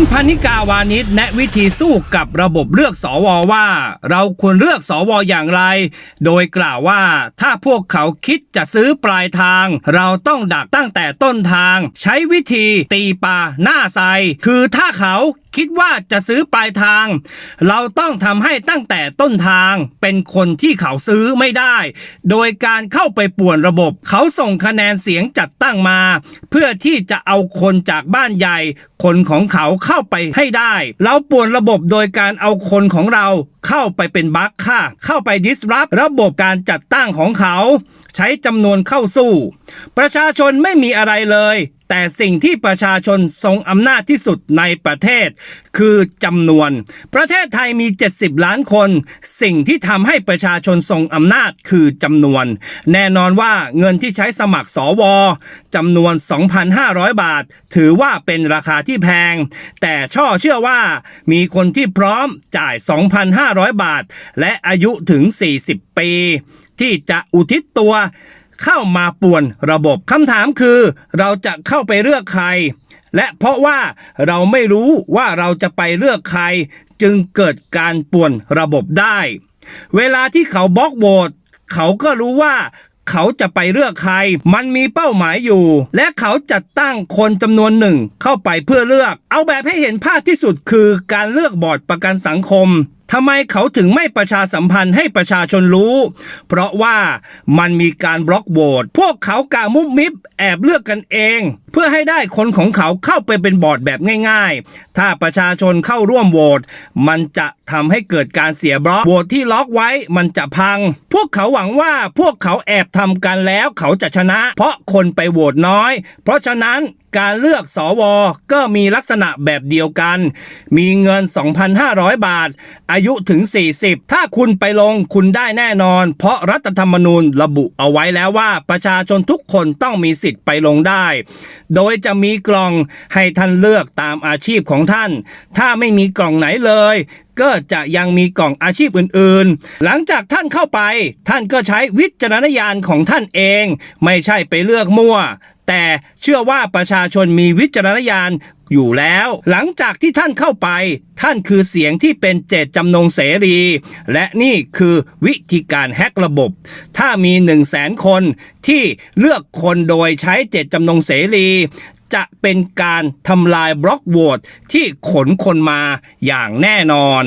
คุณพนิกาวานิชแนะวิธีสู้กับระบบเลือกสวว่า เราควรเลือกสวอย่างไร โดยกล่าวว่าถ้าพวกเขาคิดจะซื้อปลายทาง เราต้องดักตั้งแต่ต้นทาง ใช้วิธีตีปลาหน้าใสคือถ้าเขาคิดว่าจะซื้อปลายทาง เราต้องทำให้ตั้งแต่ต้นทางเป็นคนที่เขาซื้อไม่ได้ โดยการเข้าไปป่วนระบบ เขาส่งคะแนนเสียงจัดตั้งมา เพื่อที่จะเอาคนจากบ้านใหญ่ คนของเขาเข้าไปให้ได้ เราป่วนระบบโดยการเอาคนของเราเข้าไปเป็นบั๊กค่ะ เข้าไปดิสรับระบบการจัดตั้งของเขา ใช้จำนวนเข้าสู้ ประชาชนไม่มีอะไรเลย แต่สิ่งที่ประชาชนทรงอำนาจที่สุดในประเทศ คือจำนวน ประเทศไทยมี 70 ล้านคน สิ่งที่ทำให้ประชาชนทรงอำนาจคือจำนวน แน่นอนว่าเงินที่ใช้สมัครสวจำนวน 2,500 บาท ถือว่าเป็นราคาที่แพง แต่ช่อเชื่อว่า มีคนที่พร้อมจ่าย 2,500 บาท และอายุถึง 40 ปี ที่จะอุทิศตัว เข้ามาป่วนระบบคำถามคือ เราจะเข้าไปเลือกใคร และเพราะว่าเราไม่รู้ว่าเราจะไปเลือกใคร จึงเกิดการป่วนระบบได้ เวลาที่เขาบล็อกโหวตเขาก็รู้ว่าเขาจะไปเลือกใคร มันมีเป้าหมายอยู่ และเขาจัดตั้งคนจำนวนหนึ่งเข้าไปเพื่อเลือก เอาแบบให้เห็นภาพที่สุดคือการเลือกบอร์ดประกันสังคม ทำไมเขาถึงไม่ประชาสัมพันธ์ให้ประชาชนรู้ เพราะว่ามันมีการบล็อกโหวตพวกเขากามุบมิบแอบเลือกกันเอง เพื่อให้ได้คนของเขาเข้าไปเป็นบอร์ดแบบง่ายๆ ถ้าประชาชนเข้าร่วมโหวตมันจะทำให้เกิดการเสียบล็อกโหวตที่ล็อกไว้มันจะพัง พวกเขาหวังว่าพวกเขาแอบทำกันแล้วเขาจะชนะ เพราะคนไปโหวตน้อย เพราะฉะนั้นการเลือกสวก็มีลักษณะแบบเดียวกัน มีเงิน 2,500 บาท อายุถึง 40 ถ้าคุณไปลงคุณได้แน่นอน เพราะรัฐธรรมนูญระบุเอาไว้แล้วว่าประชาชนทุกคนต้องมีสิทธิ์ไปลงได้ โดยจะมีกล่องให้ท่านเลือกตามอาชีพของท่าน ถ้าไม่มีกล่องไหนเลยก็จะยังมีกล่องอาชีพอื่นๆ หลังจากท่านเข้าไป ท่านก็ใช้วิจารณญาณของท่านเอง ไม่ใช่ไปเลือกมั่ว แต่เชื่อว่าประชาชนมีวิจารณญาณอยู่แล้ว หลังจากที่ท่านเข้าไป ท่านคือเสียงที่เป็นเจตจำนงเสรี และนี่คือวิธีการแฮกระบบ ถ้ามี1 0 0 0 0แสนคนที่เลือกคนโดยใช้เจตจำนงเสรี จะเป็นการทำลายบล็อกโหวตที่ขนคนมาอย่างแน่นอน